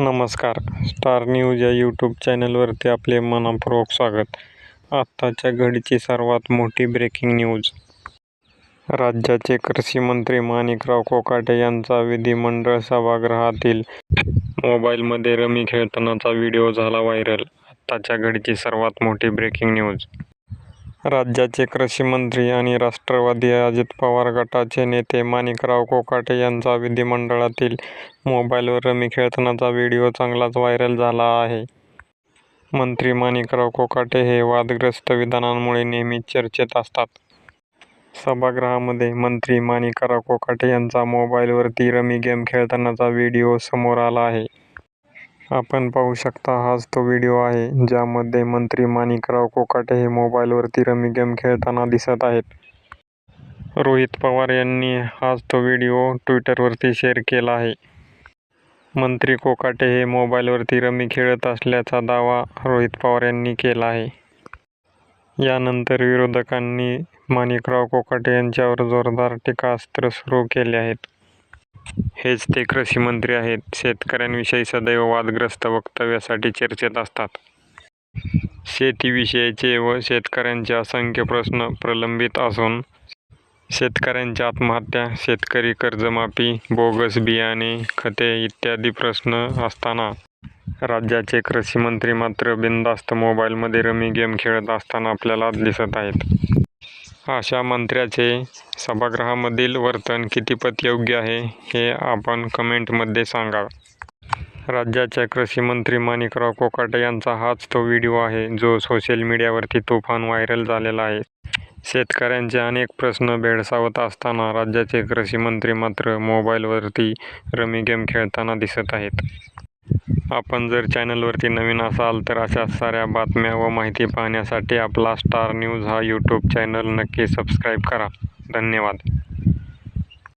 नमस्कार. Star news या YouTube चॅनलवरती आपले मनपूर्वक स्वागत. आत्ताच्या घडीची सर्वात मोठी ब्रेकिंग न्यूज राज्याचे कृषी मंत्री माणिकराव कोकाटे यांचा विधिमंडळ सभागृहातील मोबाईलमध्ये रमी खेळतानाचा व्हिडिओ झाला व्हायरल. आत्ताच्या घडीची सर्वात मोठी ब्रेकिंग न्यूज राज्याचे कृषीमंत्री आणि राष्ट्रवादी अजित पवार गटाचे नेते माणिकराव कोकाटे यांचा विधिमंडळातील मोबाईलवर रमी खेळतानाचा व्हिडिओ चांगलाच व्हायरल झाला आहे. मंत्री माणिकराव कोकाटे हे वादग्रस्त विधानांमुळे नेहमीच चर्चेत असतात. सभागृहामध्ये मंत्री माणिकराव कोकाटे यांचा मोबाईलवरती रमी गेम खेळतानाचा व्हिडिओ समोर आला आहे. आपण पाहू शकता हाच तो व्हिडिओ आहे ज्यामध्ये मंत्री माणिकराव कोकाटे हे मोबाईलवरती रमी गेम खेळताना दिसत आहेत. रोहित पवार यांनी हाच तो व्हिडिओ ट्विटरवरती शेअर केला आहे. मंत्री कोकाटे हे मोबाईलवरती रमी खेळत असल्याचा दावा रोहित पवार यांनी केला आहे. यानंतर विरोधकांनी माणिकराव कोकाटे यांच्यावर जोरदार टीकास्त्र सुरू केले आहेत. हेच ते कृषी मंत्री आहेत. शेतकऱ्यांविषयी सदैव वादग्रस्त वक्तव्यासाठी चर्चेत असतात. शेतीविषयीचे व शेतकऱ्यांचे असंख्य प्रश्न प्रलंबित असून शेतकऱ्यांच्या आत्महत्या शेतकरी कर्जमाफी बोगस बियाणे खते इत्यादी प्रश्न असताना राज्याचे कृषी मंत्री मात्र बिनधास्त मोबाईलमध्ये रमी गेम खेळत असताना आपल्याला दिसत आहेत. अशा मंत्र्याचे सभागृहामधील वर्तन कितीपत योग्य आहे हे आपण कमेंटमध्ये सांगा राज्याच्या कृषी मंत्री माणिकराव कोकाटे यांचा हाच तो व्हिडिओ आहे जो सोशल मीडियावरती तुफान व्हायरल झालेला आहे. शेतकऱ्यांचे अनेक प्रश्न भेडसावत असताना राज्याचे कृषी मंत्री मात्र मोबाईलवरती रमी गेम खेळताना दिसत आहेत. आपण जर चॅनलवरती नवीन असाल तर अशा साऱ्या बातम्या व माहिती पाहण्यासाठी आपला स्टार न्यूज हा यूट्यूब चॅनल नक्की सबस्क्राईब करा. धन्यवाद.